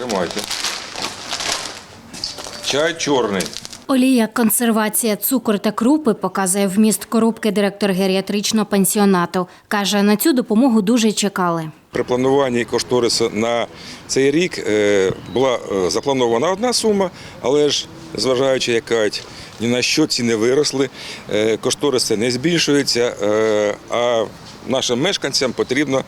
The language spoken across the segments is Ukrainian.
Тримайте. Чай чорний. Олія, консервація, цукор та крупи показує вміст коробки директор геріатричного пансіонату. Каже, на цю допомогу дуже чекали. При плануванні кошторису на цей рік е, була е, запланована одна сума, але ж зважаючи, яка ні на що ціни виросли, е, кошториси не збільшуються, е, а нашим мешканцям потрібно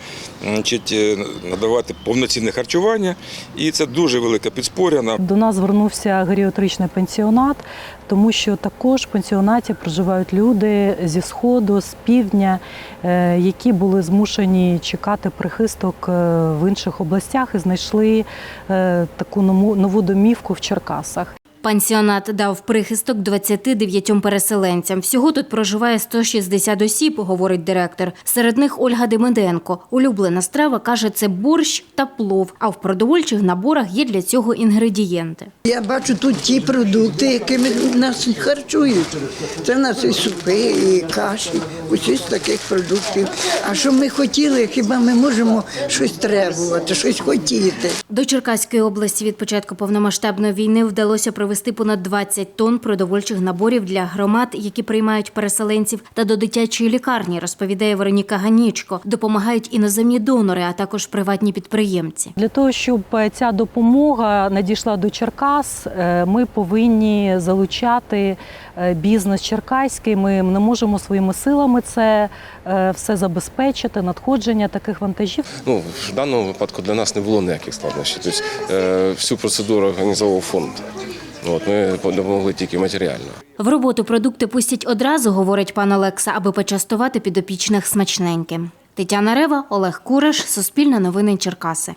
е, надавати повноцінне харчування, і це дуже велика підспоря. До нас звернувся геріатричний пансіонат, тому що також в пансіонаті проживають люди зі сходу, з півдня, які були змушені чекати прихисток в інших областях і знайшли таку нову домівку в Черкасах. Пансіонат дав прихисток 29 переселенцям. Всього тут проживає 160 осіб, говорить директор. Серед них Ольга Демиденко. Улюблена страва каже, це борщ та плов. А в продовольчих наборах є для цього інгредієнти. Я бачу тут ті продукти, якими нас харчують. Це в нас і супи, і каші, усі з таких продуктів. А що ми хотіли, хіба ми можемо щось требувати, щось хотіти? До Черкаської області від початку повномасштабної війни вдалося провести понад 20 тонн продовольчих наборів для громад, які приймають переселенців, та до дитячої лікарні, розповідає Вероніка Ганічко. Допомагають іноземні донори, а також приватні підприємці. Для того, щоб е, ця допомога надійшла до Черкас, е, ми повинні залучати е, бізнес черкаський. Ми не можемо своїми силами це все забезпечити, надходження таких вантажів. Ну, в даному випадку для нас не було ніяких складнощів. Тобто всю процедуру організовував фонд. От, ми допомогли тільки матеріально. В роботу продукти пустять одразу, говорить пан Олекса, аби почастувати підопічних смачненьким. Тетяна Рева, Олег Куриш, Суспільне новини Черкаси.